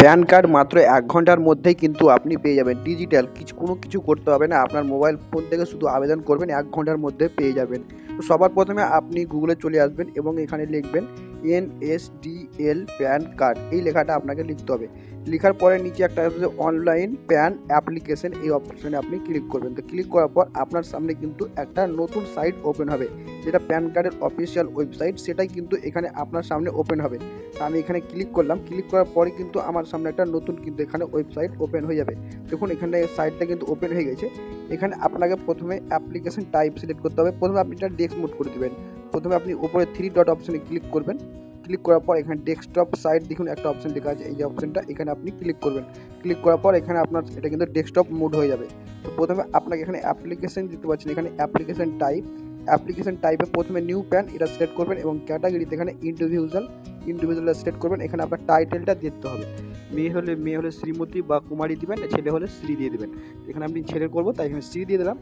Pan card মাত্র এক ঘণ্টার মধ্যেই কিন্তু আপনি পেয়ে যাবেন। ডিজিটাল কিছু কোনো কিছু করতে হবে না। আপনার মোবাইল ফোন থেকে শুধু আবেদন করবেন, এক ঘণ্টার মধ্যে পেয়ে যাবেন। তো সবার প্রথমে আপনি গুগলে চলে আসবেন এবং এখানে লিখবেন N S D L PAN card, এই লেখাটা আপনাকে লিখতে হবে। লেখার পরে নিচে একটা আসবে অনলাইন প্যান অ্যাপ্লিকেশন, এই অপশানে আপনি ক্লিক করবেন। তো ক্লিক করার পর আপনার সামনে কিন্তু একটা নতুন সাইট ওপেন হবে, যেটা প্যান কার্ডের অফিসিয়াল ওয়েবসাইট, সেটাই কিন্তু এখানে আপনার সামনে ওপেন হবে। আমি এখানে ক্লিক করলাম, ক্লিক করার পরে কিন্তু আমার সামনে একটা নতুন কিন্তু এখানে ওয়েবসাইট ওপেন হয়ে যাবে। দেখুন, এখানে সাইটটা কিন্তু ওপেন হয়ে গেছে। এখানে আপনাকে প্রথমে অ্যাপ্লিকেশন টাইপ সিলেক্ট করতে হবে। প্রথমে আপনি এটা ডেস্ক মোড করে দেবেন। প্রথমে আপনি উপরে থ্রি ডট অপশনে ক্লিক করবেন। ক্লিক করার পর এখানে ডেস্কটপ সাইট দেখুন একটা অপশন লেখা আছে, এই যে অপশনটা এখানে আপনি ক্লিক করবেন। ক্লিক করার পর এখানে আপনার, এটা কিন্তু ডেস্কটপ মোড হয়ে যাবে। তো প্রথমে আপনাকে এখানে অ্যাপ্লিকেশন দিতে পারছেন এখানে অ্যাপ্লিকেশন টাইপ অ্যাপ্লিকেশন টাইপে প্রথমে নিউ প্যান এটা সিলেক্ট করবেন এবং ক্যাটাগরিতে এখানে ইন্ডিভিজুয়াল ইন্ডিভিজুয়াল সিলেক্ট করবেন। এখানে আপনার টাইটেলটা দিতে হবে। মেয়ে হলে মেয়ে হলে শ্রীমতী বা কুমারী দিবেন, ছেলে হলে শ্রী দিয়ে দেবেন। এখানে আপনি ছেলে করব, তাই এখানে শ্রী দিয়ে দিলাম।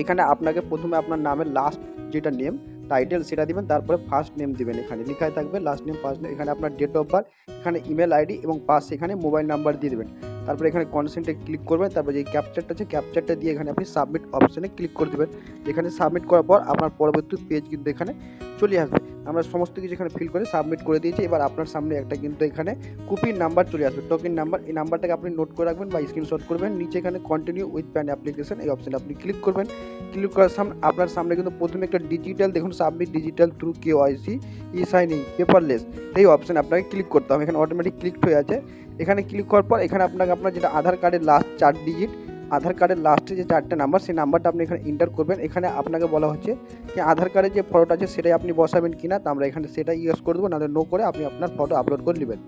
এখানে আপনাকে প্রথমে আপনার নামের লাস্ট যেটা নেম টাইটেল সেটা দিবেন, তারপরে ফার্স্ট নেম দিবেন এখানে। লেখায় থাকবে লাস্ট নেম ফার্স্ট নেম এখানে আপনার ডেট অফ বার্থ এখানে ইমেল আইডি এবং পাস এখানে মোবাইল নাম্বার দিয়ে দেবেন। তারপরে এখানে কনসেন্টে ক্লিক করবেন তারপরে যে ক্যাপচারটা আছে ক্যাপচারটা দিয়ে এখানে আপনি সাবমিট অপশানে ক্লিক করে দেবেন। এখানে সাবমিট করার পর আপনার পরবর্তী পেজ কিন্তু এখানে চলে আসবে। আমরা সমস্ত কিছু এখানে ফিল করে সাবমিট করে দিয়েছি। এবার আপনার সামনে একটা কিন্তু এখানে কুপির নাম্বার চলে আসবে। টোকেন নাম্বার এই নাম্বারটাকে আপনি নোট করে রাখবেন বা স্ক্রিনশট করবেন। নিচে এখানে কন্টিনিউ উইথ প্যান অ্যাপ্লিকেশন এই অপশানে আপনি ক্লিক করবেন। ক্লিক করার সামনে, আপনার সামনে কিন্তু প্রথমে একটা ডিজিটাল দেখুন submit digital through K Y C E signing paperless এই অপশানে আপনাকে ক্লিক করতে হবে। এখানে অটোমেটিক ক্লিক হয়ে আছে। এখানে ক্লিক করার পর এখানে আপনাকে আপনার যেটা আধার কার্ডের লাস্ট চার ডিজিট আধার কার্ডের লাস্টে যে চারটে নাম্বার সেই নাম্বারটা আপনি এখানে এন্টার করবেন। এখানে আপনাকে বলা হচ্ছে যে আধার কার্ডের যে ফটোটা আছে, সেটাই আপনি বসাবেন কিনা, তো আমরা এখানে সেটা ইউজ করে দেবো, নাহলে নো করে আপনি আপনার ফটো আপলোড করে নেবেন।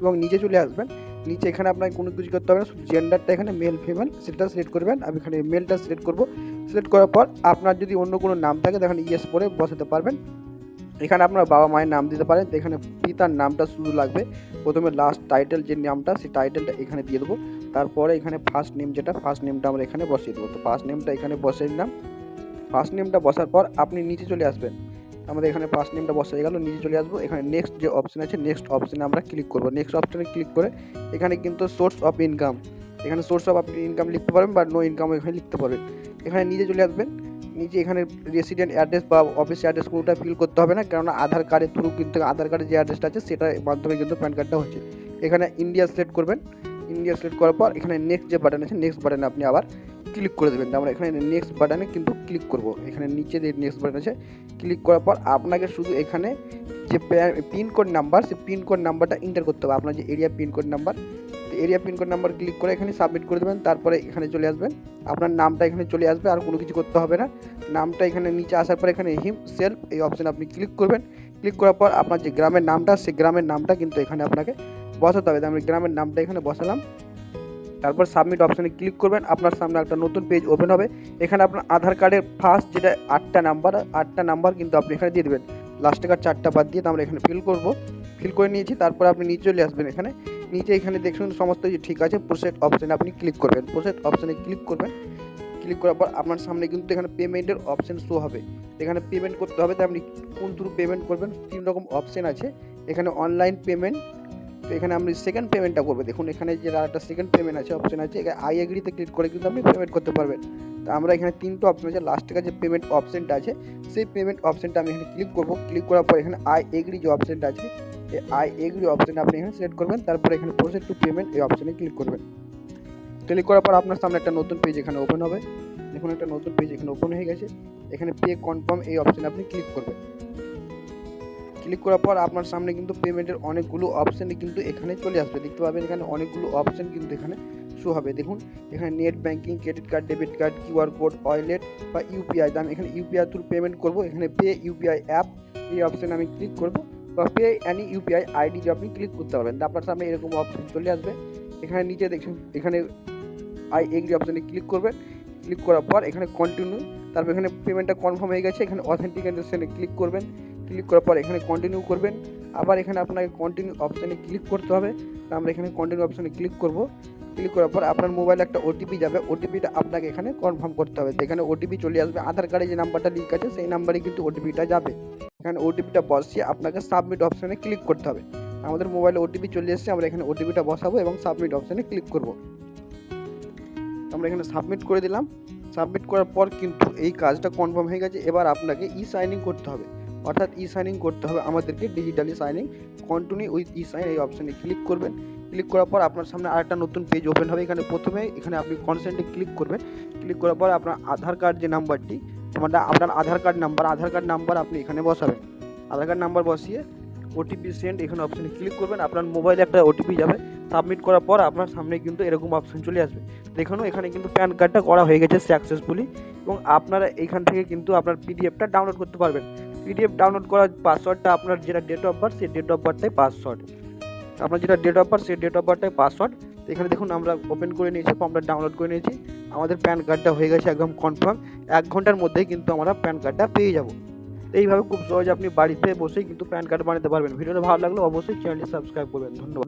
এবং নিচে চলে আসবেন। নিচে এখানে আপনাকে কোনো কিছু করতে হবে না, শুধু জেন্ডারটা এখানে মেল ফিমেল সেটা সিলেক্ট করবেন। আমি এখানে মেলটা সিলেক্ট করব। সিলেক্ট করার পর আপনার যদি অন্য কোনো নাম থাকে, তাহলে ইয়েস করে বসাতে পারবেন। এখানে আপনার বাবা মায়ের নাম দিতে পারেন। তো এখানে পিতার নামটা শুধু লাগবে। প্রথমে লাস্ট টাইটেল যে নামটা, সেই টাইটেলটা এখানে দিয়ে দেবো। তারপরে এখানে ফার্স্ট নেম যেটা ফার্স্ট নেমটা আমরা এখানে বসিয়ে দেবো। তো ফার্স্ট নেমটা এখানে বসিয়ে দিলাম। ফার্স্ট নেমটা বসার পর আপনি নিচে চলে আসবেন। আমাদের এখানে ফার্স্ট নেমটা বসা গেল, নিচে চলে আসব। এখানে নেক্সট যে অপশন আছে নেক্সট অপশানে আমরা ক্লিক করব। নেক্সট অপশানে ক্লিক করে এখানে কিন্তু সোর্স অফ ইনকাম এখানে সোর্স অফ আপনি ইনকাম লিখতে পারবেন বা নো ইনকাম এখানে লিখতে পারবেন। এখানে নিচে চলে আসবেন। নিচে এখানে রেসিডেন্ট অ্যাড্রেস বা অফিস অ্যাড্রেস কোনোটা ফিল করতে হবে না, কেননা আধার কার্ডের থ্রু কিন্তু আধার কার্ডের যে অ্যাড্রেসটা আছে, সেটার মাধ্যমে কিন্তু প্যান কার্ডটা হচ্ছে। এখানে ইন্ডিয়া সিলেক্ট করবেন। ইন্ডিয়া সিলেক্ট করার পর এখানে নেক্সট যে বাটন আছে নেক্সট বাটনে আপনি আবার ক্লিক করে দেবেন। আমরা এখানে নেক্সট বাটনে কিন্তু ক্লিক করব। এখানে নিচে যে নেক্সট বাটন আছে ক্লিক করার পর আপনাকে শুধু এখানে যে পিনকোড নাম্বার সেই পিনকোড নাম্বারটা এন্টার করতে হবে। আপনার যে area pincode number area pincode number click করে এখানে সাবমিট করে দেবেন, তারপরে এখানে চলে আসবেন। আপনার নামটা এখানে চলে আসবে, আর কোনো কিছু করতে হবে না। নামটা এখানে নিচে আসার পর এখানে হিম সেলফ এই অপশানে আপনি ক্লিক করবেন। ক্লিক করার পর আপনার যে গ্রামের নামটা সেই গ্রামের নামটা কিন্তু এখানে আপনাকে বসাতে হবে। আমি গ্রামের নামটা এখানে বসালাম। তারপর সাবমিট অপশানে ক্লিক করবেন। আপনার সামনে একটা নতুন পেজ ওপেন হবে। এখানে আপনার আধার কার্ডের ফার্স্ট যেটা আটটা নাম্বার আটটা নাম্বার কিন্তু আপনি এখানে দিয়ে দেবেন। লাস্টে কার্ড চারটা বাদ দিয়ে তো আমরা এখানে ফিল করব। ফিল করে নিয়েছি, তারপর আপনি নিচে চলে আসবেন এখানে। নিচে এখানে দেখুন সমস্ত কিছু ঠিক আছে প্রসেস অপশানে আপনি ক্লিক করবেন। প্রসেস অপশানে ক্লিক করবেন। ক্লিক করার পর আপনার সামনে কিন্তু এখানে পেমেন্টের অপশান শো হবে। এখানে পেমেন্ট করতে হবে তো আপনি কোন থ্রু পেমেন্ট করবেন, তিন রকম অপশান আছে। এখানে অনলাইন পেমেন্ট তো এখানে আপনি সেকেন্ড পেমেন্টটা করবে দেখুন, এখানে যে একটা সেকেন্ড পেমেন্ট আছে অপশন আছে আই এগ্রিতে ক্লিক করে কিন্তু আপনি পেমেন্ট করতে পারবেন। তো আমরা এখানে তিনটে অপশান আছে লাস্টের যে পেমেন্ট অপশনটা আছে। সেই পেমেন্ট অপশনটা আমি এখানে ক্লিক করব। ক্লিক করার পর এখানে আই এগ্রি যে অপশনটা আছে এই আই এগ্রি অপশন আপনি এখানে সিলেক্ট করবেন, তারপরে এখানে প্রসেস টু পেমেন্ট এই অপশনে ক্লিক করবেন। ক্লিক করার পর আপনার সামনে একটা নতুন পেজ এখানে ওপেন হবে। দেখুন, একটা নতুন পেজ এখানে ওপেন হয়ে গেছে। এখানে পে কনফার্ম এই অপশনে আপনি ক্লিক করবেন। ক্লিক করার পর আপনার সামনে কিন্তু পেমেন্টের অনেকগুলো অপশান কিন্তু এখানে চলে আসবে। দেখতে পাবেন এখানে অনেকগুলো অপশান কিন্তু এখানে শো হবে। দেখুন, এখানে net banking credit card debit card QR code wallet বা ইউপিআই আমি এখানে ইউপিআই থ্রু পেমেন্ট করব। এখানে পে ইউপিআই অ্যাপ এই অপশানে আমি ক্লিক করব। বা পে অ্যানি ইউপিআই আইডি যে আপনি ক্লিক করতে পারবেন। আপনার সামনে এরকম অপশান চলে আসবে। এখানে নিচে দেখছেন, এখানে আই এগ্রি অপশানে ক্লিক করবেন। ক্লিক করার পর এখানে কন্টিনিউ তারপর এখানে পেমেন্টটা কনফার্ম হয়ে গেছে। এখানে অথেন্টিকেশনে ক্লিক করবেন। ক্লিক করার পর এখানে কন্টিনিউ করবেন। আবার এখানে আপনাকে কন্টিনিউ অপশানে ক্লিক করতে হবে। আমরা এখানে কন্টিনিউ অপশানে ক্লিক করব। ক্লিক করার পর আপনার মোবাইলে একটা ওটিপি যাবে। ওটিপিটা আপনাকে এখানে কনফার্ম করতে হবে। তো এখানে ওটিপি চলে আসবে। আধার কার্ডে যে নাম্বারটা লিঙ্ক আছে, সেই নাম্বারে কিন্তু ওটিপিটা যাবে। এখানে ওটিপিটা বসিয়ে আপনাকে সাবমিট অপশানে ক্লিক করতে হবে। আমাদের মোবাইলে ওটিপি চলে এসেছে, আমরা এখানে ওটিপিটা বসাবো এবং সাবমিট অপশানে ক্লিক করব। আমরা এখানে সাবমিট করে দিলাম। সাবমিট করার পর কিন্তু এই কাজটা কনফার্ম হয়ে গেছে। এবার আপনাকে ই সাইনিং করতে হবে। অর্থাৎ ই সাইনিং করতে হবে আমাদেরকে digitally signing continue with E sign এই অপশানে ক্লিক করবেন। ক্লিক করার পর আপনার সামনে আরেকটা নতুন পেজ ওপেন হবে। এখানে প্রথমে এখানে আপনি কনসেন্টে ক্লিক করবেন। ক্লিক করার পর আপনার আধার কার্ড যে নাম্বারটি তোমারটা আপনার Aadhaar card number Aadhaar card number আপনি এখানে বসাবেন। আধার কার্ড নাম্বার বসিয়ে ওটিপি সেন্ড এখানে অপশানে ক্লিক করবেন, আপনার মোবাইলে একটা ওটিপি যাবে। সাবমিট করার পর আপনার সামনে কিন্তু এরকম অপশন চলে আসবে। দেখুন, এখানে কিন্তু প্যান কার্ডটা করা হয়ে গেছে সাকসেসফুলি এবং আপনারা এখান থেকে কিন্তু আপনার পিডিএফটা ডাউনলোড করতে পারবেন। পিডিএফ ডাউনলোড করার পাসওয়ার্ডটা আপনার যেটা ডেট অফ বার্থ সেই ডেট অফ বার্থটাই পাসওয়ার্ড আপনার যেটা ডেট অফ বার্থ সেই ডেট অফ বার্থটাই পাসওয়ার্ড এখানে দেখুন, আমরা ওপেন করে নিয়েছি ফর্মটা ডাউনলোড করে নিয়েছি। আমাদের প্যান কার্ডটা হয়ে গেছে একদম কনফার্ম এক ঘণ্টার মধ্যেই কিন্তু আমরা প্যান কার্ডটা পেয়ে যাব। এইভাবে খুব সহজে আপনি বাড়িতে বসেই কিন্তু প্যান কার্ড বানাতে পারবেন। ভিডিওটা ভালো লাগলে অবশ্যই চ্যানেলটি সাবস্ক্রাইব করবেন। ধন্যবাদ।